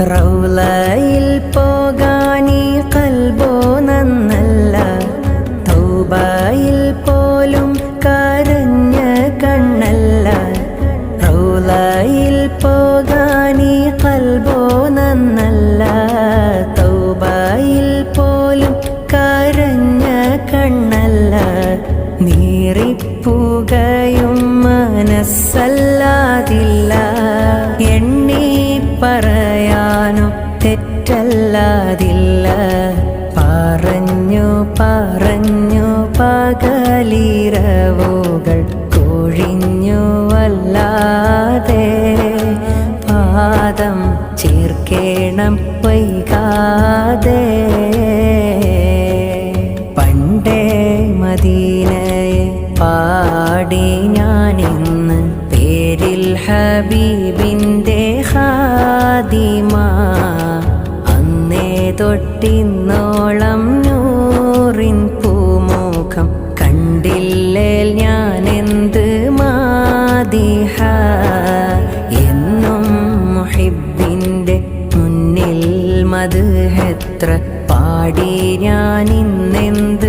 റൗലയിൽ പോകാനി കൽബോ നന്നല്ല. തൗബയിൽ പോലും കരഞ്ഞ കണ്ണല്ല. റൗലയിൽ പോകാനി കൽബോ നന്നല്ല. തൗബായിൽ പോലും കരഞ്ഞ കണ്ണല്ല. നീറിപ്പുകയും മനസ്സല്ലാതില്ല. എണ്ണി പറ തെറ്റല്ലാതില്ല പറഞ്ഞു പറഞ്ഞു പകലിരവുകൾ കൊഴിഞ്ഞു വല്ലാതെ. പാദം ചേർക്കേണം വൈകാതെ. പണ്ടേ മദീനയെ പാടി ഞാനിന്ന് പേരിൽ ഹബീബിന്റെ തൊട്ടിന്നോളം നൂറിൻ പൂമുഖം കണ്ടില്ലേ ഞാൻ എന്ത് മാതിഹ? എന്നും മുഹിബിന്റെ മുന്നിൽ മത് എത്ര പാടി ഞാൻ ഇന്നെന്ത്